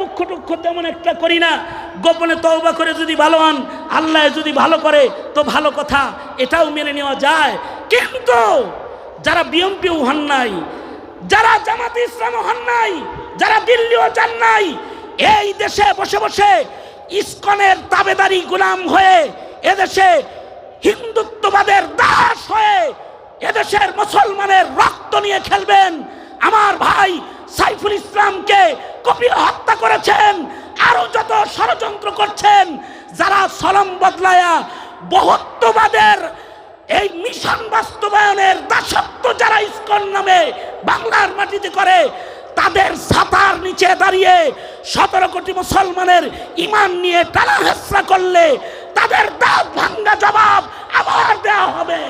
দুঃখ টুক্ষ তেমন একটা করি না। গোপনে তওবা করে যদি ভালো হন, আল্লাহ যদি ভালো করে, তো ভালো কথা, এটাও মেনে নেওয়া যায়। কিন্তু যারা বিএমপিও হন নাই, যারা জামাতে ইসলাম হন নাই, যারা দিল্লিও যান নাই, এই দেশে বসে বসে ইস্কনের তাবেদারি গোলাম হয়ে এদেশে হিন্দুত্ববাদের দাস হয়ে এদেশের মুসলমানের রক্ত নিয়ে খেলবেন। আমার ভাই সাইফুল ইসলামকে কপিল হত্যা করেছেন, আরও যত ষড়যন্ত্র করছেন, যারা সলম বদলায়া বহুত্ববাদের এই মিশন বাস্তবায়নের দাসত্ব যারা ইস্কন নামে বাংলার মাটিতে করে, তাদের ছাতার নিচে দাঁড়িয়ে সতেরো কোটি মুসলমানের ইমান নিয়ে টানা হেসরা করলে তাদের দাঁত ভাঙ্গা জবাব আবার দেওয়া হবে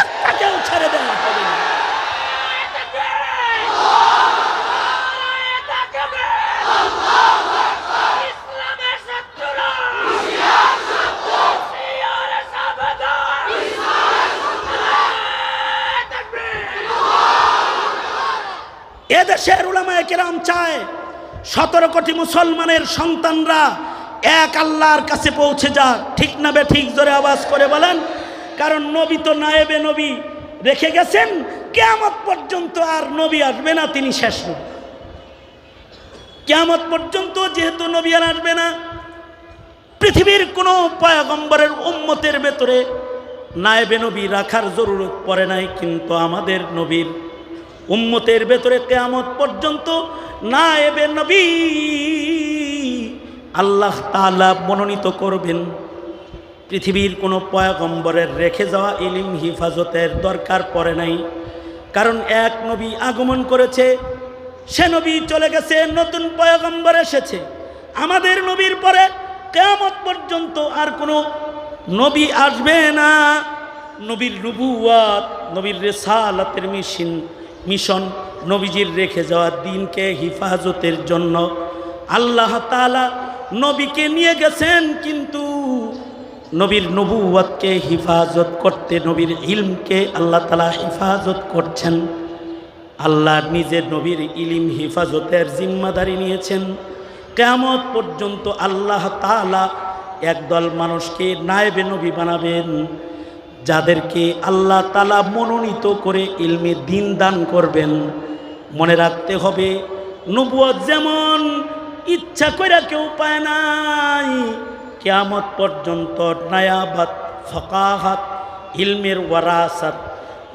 একটাকেও ছেড়ে দেওয়া হবে। এদেশের উলামায়ে কেরাম চায় সতেরো কোটি মুসলমানের সন্তানরা এক আল্লাহর কাছে পৌঁছে যাক। ঠিক না বে ঠিক? জোরে আওয়াজ করে বলেন। কারণ নবী তো নায়েবে নবী রেখে গেছেন। কেয়ামত পর্যন্ত আর নবী আসবে না, তিনি শেষ নবী। কেয়ামত পর্যন্ত যেহেতু নবী আর আসবে না, পৃথিবীর কোনো পয়গম্বরের উম্মতের ভেতরে নায়েবে নবী রাখার জরুরত পড়ে নাই, কিন্তু আমাদের নবীর উম্মতের ভেতরে কেয়ামত পর্যন্ত নায়েবে নবী। আল্লাহ তাআলা মনোনীত করবেন। পৃথিবীর কোনো পয়গম্বরের রেখে যাওয়া ইলিম হিফাজতের দরকার পড়ে নাই। কারণ এক নবী আগমন করেছে, সে নবী চলে গেছে, নতুন পয়গম্বর এসেছে। আমাদের নবীর পরে কেয়ামত পর্যন্ত আর কোনো নবী আসবে না। নবীর নবুয়াত নবীর রেসালাতের মিশন মিশন নবীজির রেখে যাওয়া দিনকে হিফাজতের জন্য আল্লাহ তাআলা নবীকে নিয়ে গেছেন, কিন্তু নবীর নবুয়াতকে হিফাজত করতে, নবীর ইলমকে আল্লাহ তালা হিফাজত করছেন। আল্লাহ নিজের নবীর ইলিম হিফাজতের জিম্মাদারি নিয়েছেন। কেমত পর্যন্ত আল্লাহ তালা একদল মানুষকে নায়েবে নবী বানাবেন। যাদেরকে আল্লাহ তালা মনোনীত করে ইলমে দিন দান করবেন, মনে রাখতে হবে নবুয়ত যেমন ইচ্ছা করে কেউ পায় নাই, কেয়ামত পর্যন্ত নায়াবাত, ফকাহাত, ইলমের ওয়ারাসাত,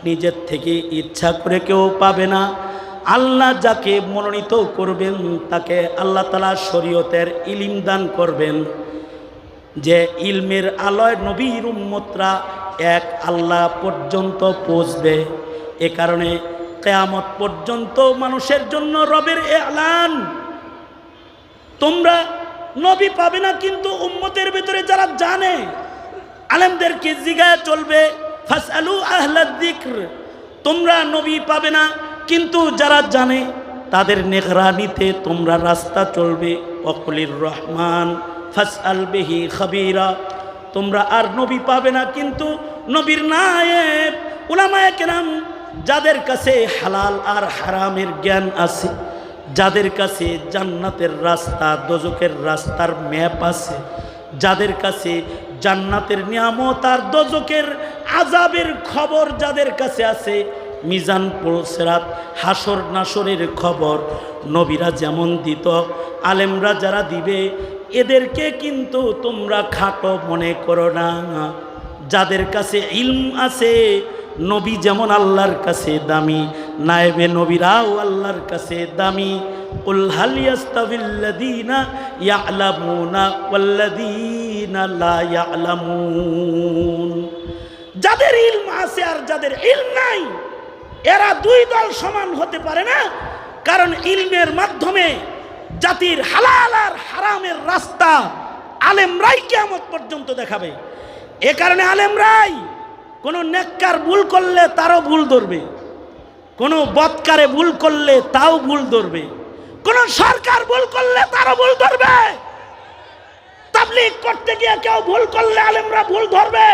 নিজের থেকে ইচ্ছা করে কেউ পাবে না। আল্লাহ যাকে মনোনীত করবেন, তাকে আল্লাহ তালা শরীয়তের ইলিম দান করবেন। যে ইলমের আলয় নবীর উম্মতরা এক আল্লাহ পর্যন্ত পৌঁছবে। এ কারণে কেয়ামত পর্যন্ত মানুষের জন্য রবের এলান। তোমরা নবী পাবে না, কিন্তু উম্মতের ভিতরে যারা জানে, আলেমদেরকে জিগায় চলবে, ফাসআলু আহলাদ যিকর। তোমরা নবী পাবে না, কিন্তু যারা জানে, তাদের নেগরানিতে তোমরা রাস্তা চলবে। অকলির রহমান, ফাসআল বিহি খাবিরা। তোমরা আর নবী পাবে না, কিন্তু নবীর নায়েব, উলামায়ে কেরাম, যাদের কাছে হালাল আর হারামের জ্ঞান আছে, যাদের কাছে জান্নাতের রাস্তা দোজকের রাস্তার ম্যাপ আছে, যাদের কাছে জান্নাতের নিয়ামত আর দোজকের আজাবের খবর যাদের কাছে আছে, মিজান পুলসেরাত হাসর নাসরের খবর নবীরা যেমন দিত, আলেমরা যারা দিবে এদেরকে কিন্তু তোমরা খাটো মনে করো না যাদের কাছে ইলম আছে নবী যেমন আল্লাহর কাছে দামি নায়েবে নবীরাও আল্লাহর কাছে দামি قل هل يستوي الذين يعلمون والذين لا يعلمون যাদের ইলম আছে আর যাদের ইলম নাই এরা দুই দল সমান হতে পারে না কারণ ইলমের মাধ্যমে জাতির হালাল আর হারামের রাস্তা আলেমরাই কেমত পর্যন্ত দেখাবে। এ কারণে আলেমরাই কোনো নেককার ভুল করলে তারও ভুল ধরবে। কোনো বৎকারে ভুল করলে তাও ভুল ধরবে। কোন সরকার ভুল করলে তারও ভুল ধরবে। তাবলিগ করতে গিয়ে কেউ ভুল করলে আলেমরা ভুল ধরবে।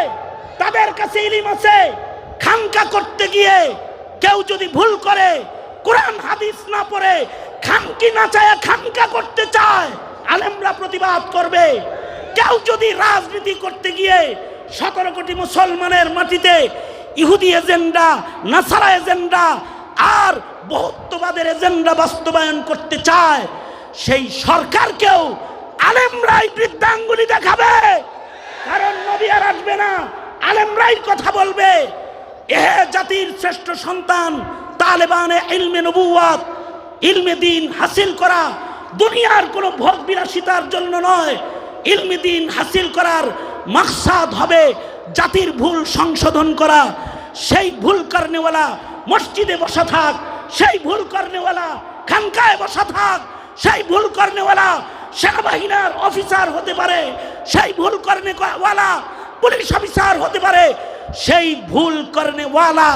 তাদের কাছে ইলিম আছে। খানকা করতে গিয়ে কেউ যদি ভুল করে, কোরআন, হাদিস না পড়ে খানকি না চায় খানকা করতে চায়। আলেমরা প্রতিবাদ করবে। কেউ যদি রাজনীতি করতে গিয়ে সতেরো কোটি মুসলমানের মাটিতে ইহুদি এজেন্ডা, নাসারা এজেন্ডা আর বহুত্ববাদের এজেন্ডা বাস্তবায়ন করতে চায়, সেই সরকারকেও আলেমরাই বৃদ্ধাঙ্গুলি দেখাবে। কারণ নবী আর আসবে না, আলেমরাই কথা বলবে। এ জাতির শ্রেষ্ঠ সন্তান, তালেবানে ইলমে নবুয়াত ইলমে দিন হাসিল করা দুনিয়ার কোনো ভোগ বিলাসিতার জন্য নয়। ইলমে দিন হাসিল করার মাকসাদ হবে জাতির ভুল সংশোধন করা। সেই ভুল করনেওয়ালা মসজিদে বসা থাক, সেই ভুল করনেওয়ালা খানকায় বসা থাক, সেই ভুল করনেওয়ালা সেনাবাহিনীর অফিসার হতে পারে, সেই ভুল করনেওয়ালা পুলিশ অফিসার হতে পারে, সেই ভুল করনেওয়ালা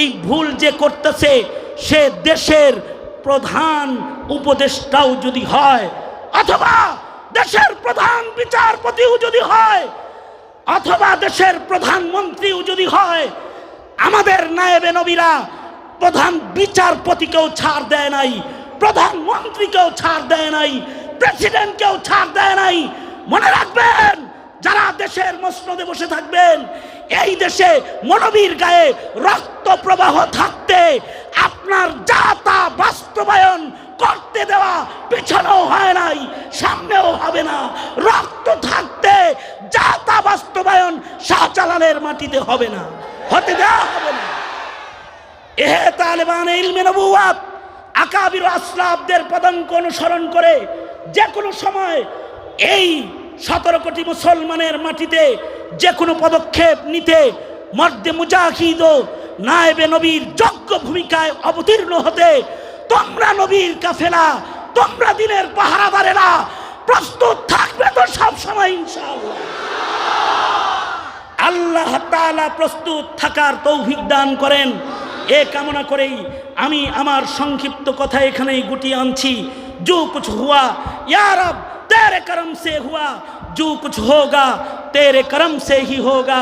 এই ভুল যে করতেছে সে দেশের প্রধান উপদেষ্টাও যদি হয়, অথবা দেশের প্রধান বিচারপতিও যদি হয়, অথবা দেশের প্রধানমন্ত্রীও যদি হয়, আমাদের নায়েবে নবীরা প্রধান বিচারপতিকেও ছাড় দেয় নাই প্রধানমন্ত্রীকেও ছাড় দেয় নাই, প্রেসিডেন্টকেও ছাড় দেয় নাই। মনে রাখবেন, যারা দেশের মসনদে বসে থাকবেন, এই দেশে মনবীর গায়ে রক্ত প্রবাহ থাকতে আপনার যা তা বাস্তবায়ন করতে দেওয়া পিছনেও হয় নাই, সামনেও হবে না। রক্ত থাকতে যা তা বাস্তবায়ন শাহজালালের মাটিতে হবে না, হতে দেওয়া হবে না। এহে তালেবান ইলমে নবুয়াত আকাবির আসলাফদের পদাঙ্ক অনুসরণ করে যে কোনো সময় এই সতেরো কোটি মুসলমানের মাটিতে যে কোনো পদক্ষেপ নিতে মর্দে মুজাহিদ নায়েবে নবীর যোগ্য ভূমিকায় অবতীর্ণ হতে তোমরা নবীর কাফেলা তোমরা দিনের পাহারাদারেরা প্রস্তুত থাকবে তো সব সময় ইনশাআল্লাহ আল্লাহ তাআলা প্রস্তুত থাকার তৌফিক দান করেন এ কামনা করেই আমি আমার সংক্ষিপ্ত কথা এখানেই গুটিয়ে আনছি जो कुछ हुआ या रब तेरे करम से हुआ जो कुछ होगा तेरे करम से ही होगा